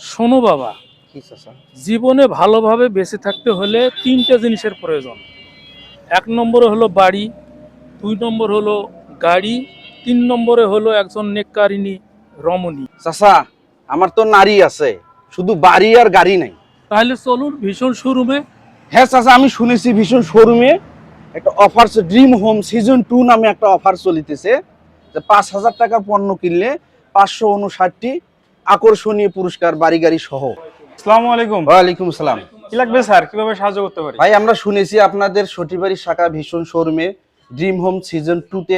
শোনো বাবা জীবনে ভালোভাবে বেঁচে থাকতে হলে তিনটা জিনিসের প্রয়োজন। এক নম্বরে হলো বাড়ি দুই নম্বর হলো গাড়ি তিন নম্বরে হলো একজন নেককারিনী রমণী। চাচা আমার তো নারী আছে শুধু বাড়ি আর গাড়ি নাই। তাহলে চলুন ভীষণ শোরুমে। হ্যাঁ চাচা আমি শুনেছি ভীষণ শোরুমে একটা offer dream home season two নামে একটা অফার চলিতেছে যে পাঁচ হাজার টাকার পণ্য কিনলে পাঁচশো উনষাটটি আকর্ষণীয় পুরস্কার বাড়ি গাড়ি সহ। আসসালামু আলাইকুম। ওয়ালাইকুম সালাম। কি লাগবে স্যার? কীভাবে সাহায্য করতে পারি? ভাই আমরা শুনেছি আপনাদের সটিবাড়ি শাখা ভীষণ শোরুমে ড্রিম হোম সিজন টু তে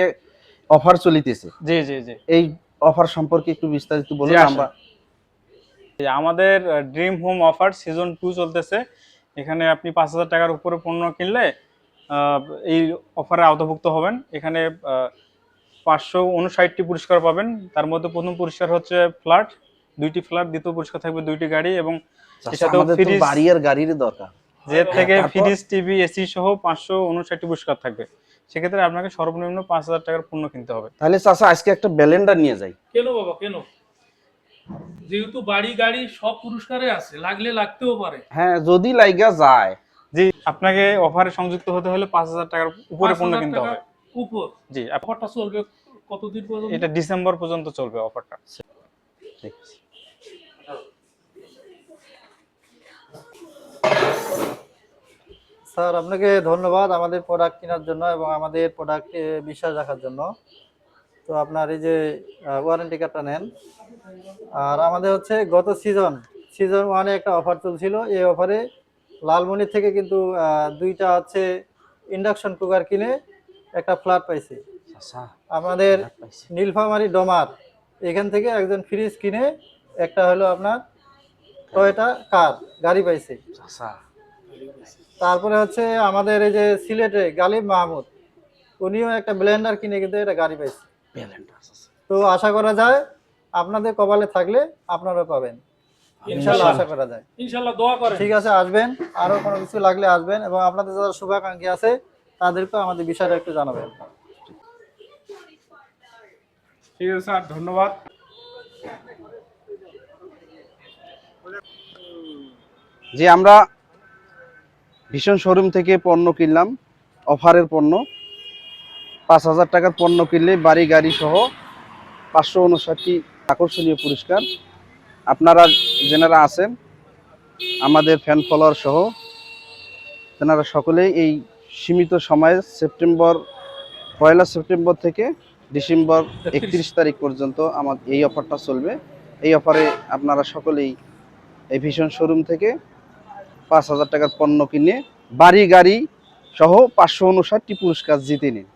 অফার চলিতেছে। জি জি জি। এই অফার সম্পর্কে একটু বিস্তারিত বলুন আমরা আমাদের dream home offer season two চলতেছে। এখানে আপনি পাঁচ হাজার টাকার উপরে পণ্য কিনলে এই অফারে আওতাভুক্ত হবেন। এখানে পাঁচশো উনষাটটি পুরস্কার পাবেন। তার মধ্যে প্রথম পুরস্কার হচ্ছে ফ্ল্যাট দুইটি ফ্ল্যাট দ্বিতীয় পুরস্কার থাকবে দুইটি গাড়ি এবং ফ্রিজ বাড়ি আর গাড়ির দরকার। যে থেকে ফ্রিজ টিভি এসি সহ পাঁচশো উনষাটটি পুরস্কার থাকবে। সেক্ষেত্রে আপনাকে সর্বনিম্ন পাঁচ হাজার টাকার পণ্য কিনতে হবে। তাহলে চাচা আজকে একটা ব্যালেন্ডার নিয়ে যাই। কেন বাবা কেন? যেহেতু বাড়ি গাড়ি সব পুরস্কারে আছে লাগলে লাগতেও পারে। হ্যাঁ যদি লাইগা যায়। জি আপনাকে অফারে সংযুক্ত হতে হলে পাঁচ হাজার টাকার উপরে পণ্য কিনতে হবে। উপর জি অফারটা চলবে কতদিন পর্যন্ত? এটা ডিসেম্বর পর্যন্ত চলবে অফারটা। ঠিক স্যার আপনাকে ধন্যবাদ আমাদের প্রোডাক্ট কেনার জন্য এবং আমাদের প্রোডাক্টে বিশ্বাস রাখার জন্য। তো আপনার এই যে ওয়ারেন্টি কার্ডটা নেন। আর আমাদের হচ্ছে গত সিজন সিজন ওয়ানে একটা অফার চলছিল। এই অফারে লালমনির থেকে কিন্তু দুইটা হচ্ছে ইন্ডাকশন কুকার কিনে একটা ফ্ল্যাট পাইছি। চাচা আমাদের নীলফামারি ডোমার এখান থেকে একজন ফ্রিজ কিনে একটা হলো আপনার টয়টা কার গাড়ি পাইছে। তারপরে হচ্ছে আমাদের এই যে সিলেটে গালিব মাহমুদ উনিও একটা ব্লেন্ডার কিনে কিন্তু এটা গাড়ি পাইছে। তো আশা করা যায় আপনাদের কপালে থাকলে আপনারা পাবেন। ইনশাল্লাহ। আশা করা যায়। ইনশাল্লাহ দোয়া করে ঠিক আছে আসবেন। আরও কোনো কিছু লাগলে আসবেন এবং আপনাদের যারা শুভাকাঙ্ক্ষী আছে তাদেরকেও আমাদের বিষয়টা একটু জানাবেন ঠিক আছে স্যার ধন্যবাদ। যে আমরা ভীষণ শোরুম থেকে পণ্য কিনলাম অফারের পণ্য। পাঁচ হাজার টাকার পণ্য কিনলে বাড়ি গাড়ি সহ পাঁচশো উনষাটটি আকর্ষণীয় পুরস্কার। আপনারা যেনারা আছেন আমাদের ফ্যান ফলোয়ার সহ তেনারা সকলেই এই সীমিত সময়ে সেপ্টেম্বর পয়লা সেপ্টেম্বর থেকে ডিসেম্বর একত্রিশ। তারিখ পর্যন্ত আমার এই অফারটা চলবে। এই অফারে আপনারা সকলেই এই ভীষণ শোরুম থেকে পাঁচ হাজার টাকার পণ্য কিনে বাড়ি গাড়ি সহ পাঁচশো উনষাটটি পুরস্কার জিতে নিন।